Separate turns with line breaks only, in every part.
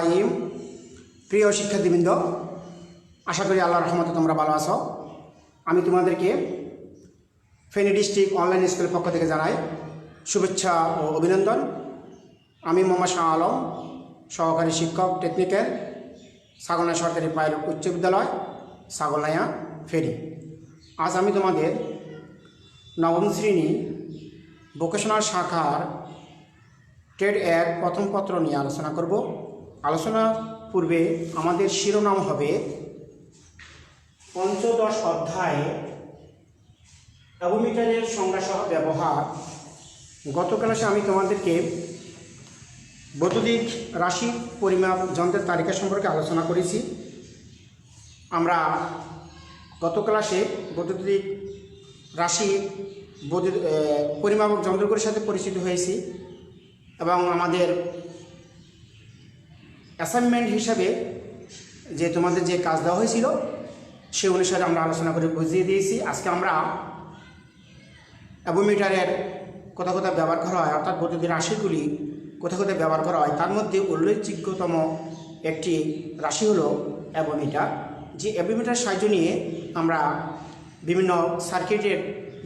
I'm প্রিয় শিক্ষার্থীবৃন্দ, আশা করি আল্লাহ রহমতে তোমরা ভালো আছো। আমি তোমাদেরকে ফেনী ডিস্ট্রিক্ট অনলাইন স্কুলের পক্ষ থেকে জানাই শুভেচ্ছা ও অভিনন্দন। আমি মোহাম্মদ শাহ আলম, সহকারী শিক্ষক টেকনিক্যাল সাগরনায়া সরকারি পাইলট, উচ্চ বিদ্যালয় সাগরনায়া ফেরি আজ আমি তোমাদের নবম শ্রেণি ভোকেশনাল শাখার ট্রেড এক প্রথম পত্র নিয়ে আলোচনা করব। আলোচনার পূর্বে আমাদের শিরোনাম হবে পঞ্চদশ অধ্যায়ে অ্যাবোমিটারের সংজ্ঞাসহ ব্যবহার। গত ক্লাসে আমি তোমাদেরকে বৈদ্যুতিক রাশি পরিমাপ যন্ত্রের তালিকা সম্পর্কে আলোচনা করেছি। আমরা গত ক্লাসে বৈদ্যুতিক রাশি বৈদ্যুতিক পরিমাপক যন্ত্রগুলির সাথে পরিচিত হয়েছি এবং আমাদের অ্যাসাইনমেন্ট হিসাবে যে তোমাদের যে কাজ দেওয়া হয়েছিল, সে অনুসারে আমরা আলোচনা করে বুঝিয়ে দিয়েছি। আজকে আমরা অ্যাবোমিটারের কোথা কোথায় ব্যবহার করা হয়, অর্থাৎ বৈদ্যুতিক রাশিগুলি কোথা কোথায় ব্যবহার করা হয়, তার মধ্যে উল্লেখযোগ্যতম একটি রাশি হলো অ্যাবোমিটার যে অ্যাবোমিটার সাহায্য নিয়ে আমরা বিভিন্ন সার্কিটের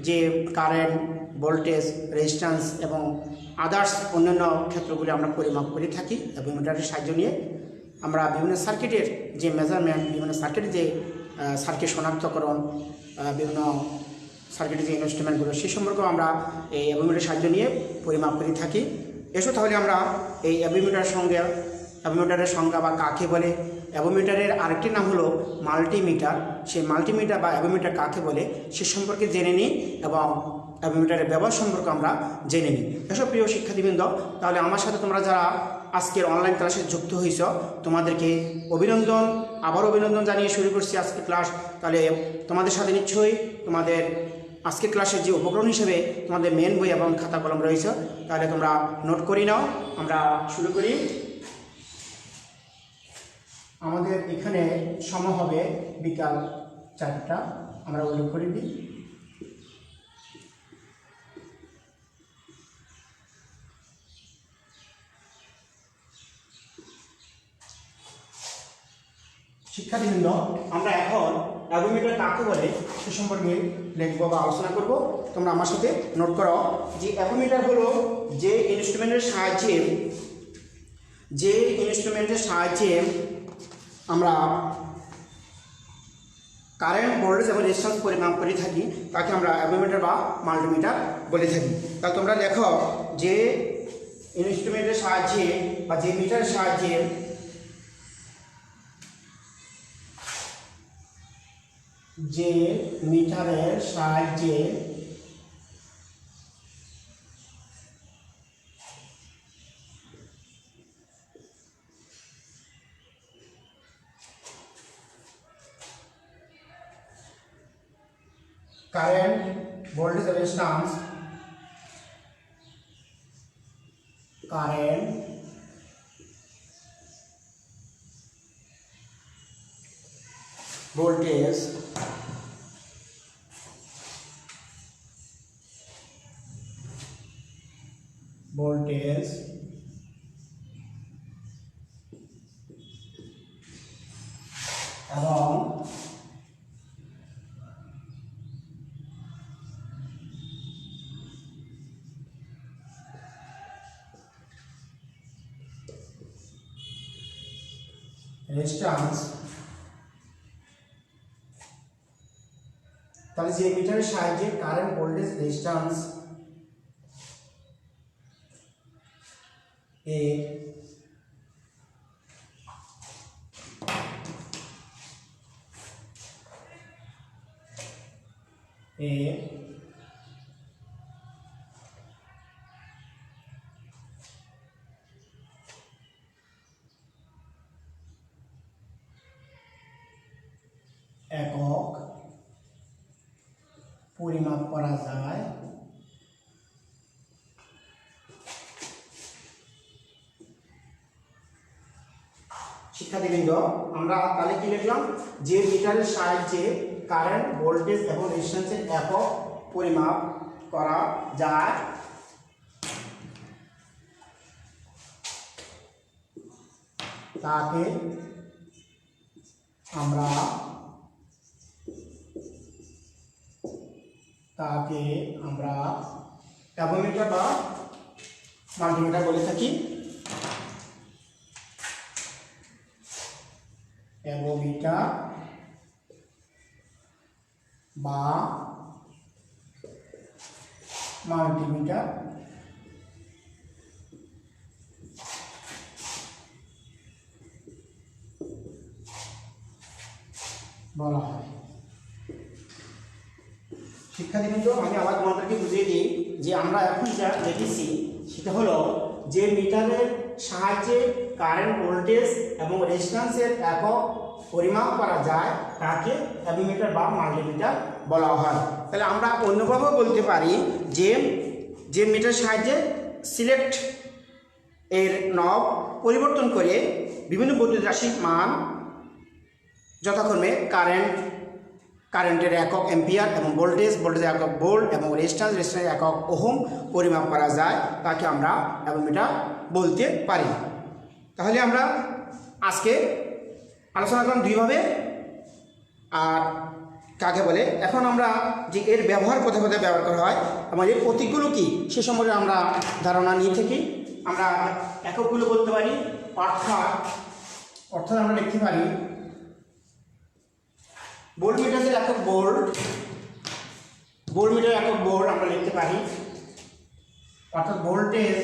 যে কারেন্ট ভোল্টেজ রেজিস্ট্যান্স এবং আদার্স অন্যান্য ক্ষেত্রগুলি আমরা পরিমাপ করে থাকি অ্যাবোমিটারের সাহায্য নিয়ে আমরা বিভিন্ন সার্কিটের যে মেজারমেন্ট বিভিন্ন সার্কিটের যে সার্কিট শনাক্তকরণ বিভিন্ন সার্কিটের যে ইনস্ট্রুমেন্টগুলো সেই সম্পর্কেও আমরা এই অ্যাবোমিটারের সাহায্য নিয়ে পরিমাপ করে থাকি। এসো তাহলে আমরা এই অ্যাবোমিটারের সঙ্গে অ্যাবোমিটারের সংজ্ঞা বা কাকে বলে? অ্যাবোমিটারের আরেকটি নাম হলো মাল্টিমিটার। সেই মাল্টিমিটার বা অ্যাবোমিটার কাকে বলে সে সম্পর্কে জেনে নিই এবং অ্যাবোমিটারের ব্যবহার সম্পর্কে আমরা জেনে নিই। এসব প্রিয় শিক্ষার্থীবৃন্দ, তাহলে আমার সাথে তোমরা যারা আজকের অনলাইন ক্লাসে যুক্ত হয়েছ তোমাদেরকে অভিনন্দন। আবার অভিনন্দন জানিয়ে শুরু করছি আজকে ক্লাস তাহলে তোমাদের সাথে নিশ্চয়ই তোমাদের আজকের ক্লাসের যে উপকরণ হিসেবে তোমাদের মেন বই এবং খাতা কলম রয়েছে, তাহলে তোমরা নোট করি নাও। আমরা শুরু করি। আমাদের এখানে সময় হবে বিকাল চারটা। আমরা উল্লেখ করে দিই। শিক্ষার্থীবৃন্দ, আমরা এখন অ্যাবোমিটার কাকে বলে সে সম্পর্কে লিখব বা আলোচনা করব। তোমরা আমার সাথে নোট করো যে অ্যাবোমিটার হলো যে ইনস্ট্রুমেন্টের সাহায্যে, যে ইনস্ট্রুমেন্টের সাহায্যে আমরা কারেন্ট ভোল্টেজ এবং রেজিস্ট্যান্স পরিমাপ করে থাকি, তাকে আমরা অ্যাবোমিটার বা মাল্টিমিটার বলে থাকি। তা তোমরা দেখো যে ইনস্ট্রুমেন্টের সাহায্যে বা যে মিটারের সাহায্যে যে মিটারের সাহায্যে current voltage resistance current voltage resistance তাহলে যে মিটারের সাহায্যে কারেন্ট ভোল্টেজ রেজিস্ট্যান্স এ এ করা যায়। শিক্ষার্থীবৃন্দ, আমরা তাহলে কি লিখলাম? যে মিটারের সাহায্যে কারেন্ট ভোল্টেজ এবং রেজিস্ট্যান্সের একক পরিমাপ করা যায়। তাকে আমরা তাকে আমরা অ্যাবোমিটার বা মাল্টিমিটার বলে থাকি। অ্যাবোমিটার বা মাল্টিমিটার বলা হয়। শিক্ষার্থীবৃন্দ, আমি আবার তোমাদেরকে বুঝিয়ে দিই যে আমরা এখন যা দেখেছি সেটা হলো যে মিটারের সাহায্যে কারেন্ট ভোল্টেজ এবং রেজিস্ট্যান্সের একক পরিমাপ করা যায় তাকে অ্যাবিমিটার বা মাল্টিমিটার বলা হয়। তাহলে আমরা অন্যভাবেও বলতে পারি যে যে মিটার সাহায্যে সিলেক্ট এর নব পরিবর্তন করে বিভিন্ন বৈদ্যুতিক রাশির মান যথাক্রমে কারেন্ট কারেন্টের একক এম্পিয়ার এবং ভোল্টেজ, ভোল্টেজের একক ভোল্ট এবং রেজিস্ট্যান্স, রেজিস্ট্যান্সের একক ওহম পরিমাপ করা যায়, তাকে আমরা এবং এটা বলতে পারি। তাহলে আমরা আজকে আলোচনা করলাম দুইভাবে। আর কাকে বলে? এখন আমরা যে এর ব্যবহার কোথায় কোথায় ব্যবহার করা হয় এবং এর প্রতীকগুলো কী, সে সম্পর্কে আমরা ধারণা নিয়ে থাকি। আমরা এককগুলো বলতে পারি, অর্থাৎ অর্থাৎ আমরা লিখতে পারি বোল্ড মিটারের একক বোল্ড বোল্ড মিটার একক বোল্ড আমরা লিখতে পারি। অর্থাৎ ভোল্টেজ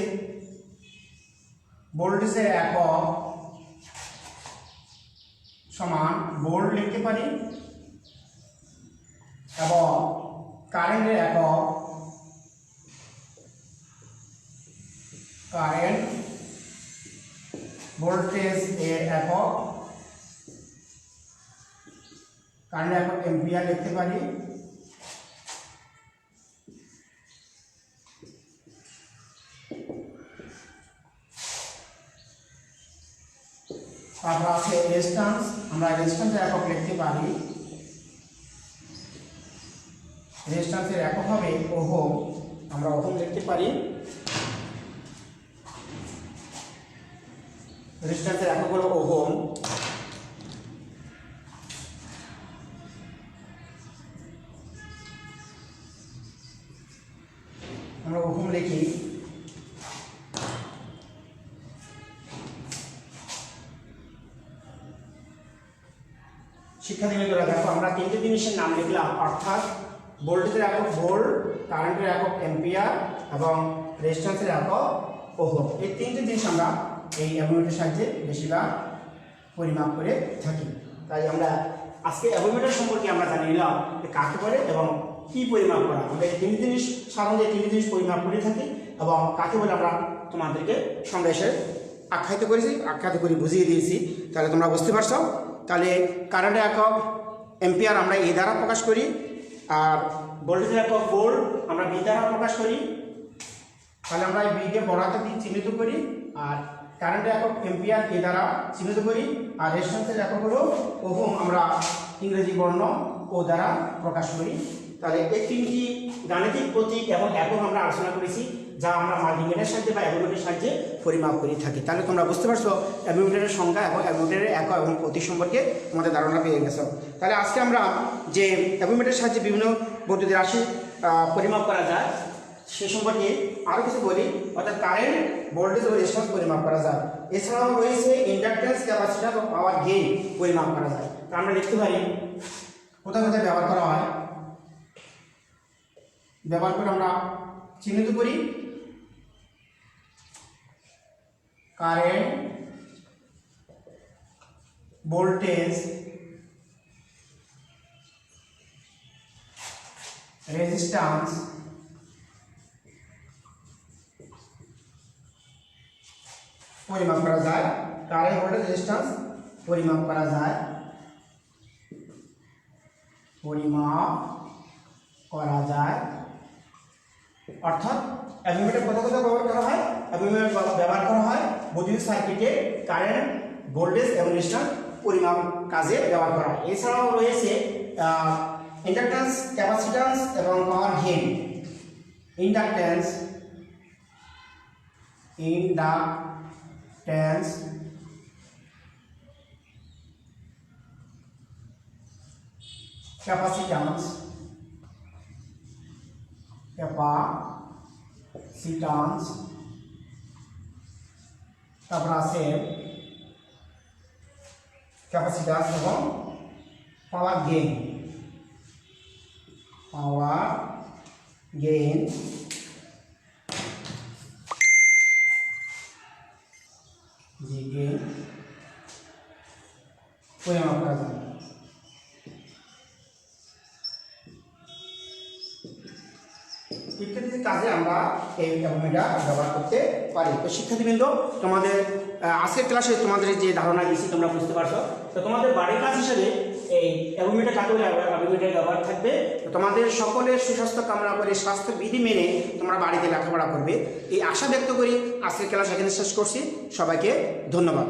ভোল্টেজের একক সমান ভোল্ট লিখতে পারি। এবং কারেন্টের একক কারেন্ট ভোল্টেজ এর একক কারেন্ট একক এম্পিয়ার লিখতে পারি। তারপর আছে রেজিস্ট্যান্স আমরা রেজিস্ট্যান্সের একক লিখতে পারি। রেজিস্ট্যান্সের একক হবে ওহম আমরা ওহম লিখতে পারি। রেজিস্ট্যান্সের একক হলো ওহম। আমরা ওহম লিখি। শিক্ষার্থীবৃন্দরা দেখো, আমরা তিনটে জিনিসের নাম লিখলাম, অর্থাৎ ভোল্টেজের একক ভোল্ট, কারেন্টের একক এম্পিয়ার এবং রেজিস্ট্যান্সের একক ওহম। এই তিনটে জিনিস আমরা এই অ্যাবোমিটার সাহায্যে বেশিরভাগ পরিমাপ করে থাকি। তাই আমরা আজকে অ্যাবোমিটার সম্পর্কে আমরা জানিয়ে নিলাম কাকে বলে এবং কি পরিমাপ করা? আমরা এই তিনটি জিনিস সাধারণত এই তিনটি জিনিস পরিমাপ করে থাকি এবং কাকে বলে আমরা তোমাদেরকে সংদেশে আখ্যায়িত করেছি, আখ্যায়িত করে বুঝিয়ে দিয়েছি। তাহলে তোমরা বুঝতে পারছ। তাহলে কারেন্টের একক এম্পিয়ার আমরা এ দ্বারা প্রকাশ করি আর ভোল্টেজের একক ভোল্ট আমরা বি দ্বারা প্রকাশ করি। তাহলে আমরা এই বিকে বড়াতে দিয়ে চিহ্নিত করি আর কারেন্টের একক এম্পিয়ার এ দ্বারা চিহ্নিত করি আর রেজিস্ট্যান্সের একক হলো ওহম আমরা ইংরেজি বর্ণ ও দ্বারা প্রকাশ করি। তাহলে এই তিনটি গাণিতিক প্রতীক এবং একক আমরা আলোচনা করেছি, যা আমরা মাল্টিমিটারের সাহায্যে বা অ্যাবিমিটারের সাহায্যে পরিমাপ করে থাকি। তাহলে তোমরা বুঝতে পারছ অ্যাবিমিটারের সংখ্যা এবং অ্যাবিমিটারের একক এবং প্রতীক সম্পর্কে তোমাদের ধারণা পেয়ে গেছো। তাহলে আজকে আমরা যে অ্যাবিমিটারের সাহায্যে বিভিন্ন বৈদ্যুতিক রাশি পরিমাপ করা যায়, সে সম্পর্কে আরও কিছু বলি, অর্থাৎ কারেন্ট, ভোল্টেজ ও রেসপন্স পরিমাপ করা যায়। এছাড়াও রয়েছে ইন্ডাকটেন্স ক্যাপাসিটার ও পাওয়ার গেইন পরিমাপ করা যায়। তা আমরা লিখতে পারি, কোথায় কোথায় ব্যবহার করা হয় ব্যবহার করে আমরা চিহ্নিত করি। কারেন্ট, ভোল্টেজ রেজিস্ট্যান্স পরিমাপ করা যায়। কারেন্ট, ভোল্টেজ রেজিস্ট্যান্স পরিমাপ করা যায়। পরিমাপ করা যায়। অর্থাৎ অ্যালুমিটার কোথায় কোথায় ব্যবহার করা হয়? অ্যালুমিটার ব্যবহার করা হয় বৈদ্যুতিক সার্কিটে কারেন্ট, ভোল্টেজ এবং রেজিস্ট্যান্স পরিমাপ কাজে ব্যবহার করা হয়। এছাড়াও রয়েছে ইন্ডাকট্যান্স, ক্যাপাসিট্যান্স এবং power gain inductance inductance, capacitance capacitance তারপর আছে ক্যাপাসিট্যান্স এবং পাওয়ার গেইন পাওয়ার গেইন যে গেইন পরিমাপ কাজে আমরা এই ক্যালকুলেটর ব্যবহার করতে পারি। তো শিক্ষার্থীবৃন্দ, তোমাদের আজকের ক্লাসে তোমাদের যে ধারণা দিয়েছি, তোমরা বুঝতে পারছ। তো তোমাদের বাড়ির কাজ হিসেবে এই অ্যাভোমিটার কাকে অ্যাভোমিটার ব্যবহার থাকবে। তো তোমাদের সকলের সুস্বাস্থ্য কামনা করে স্বাস্থ্য বিধি মেনে তোমরা বাড়িতে লেখাপড়া করবে। এই আশা ব্যক্ত করি আজকের ক্লাস এখানে শেষ করছি। সবাইকে ধন্যবাদ।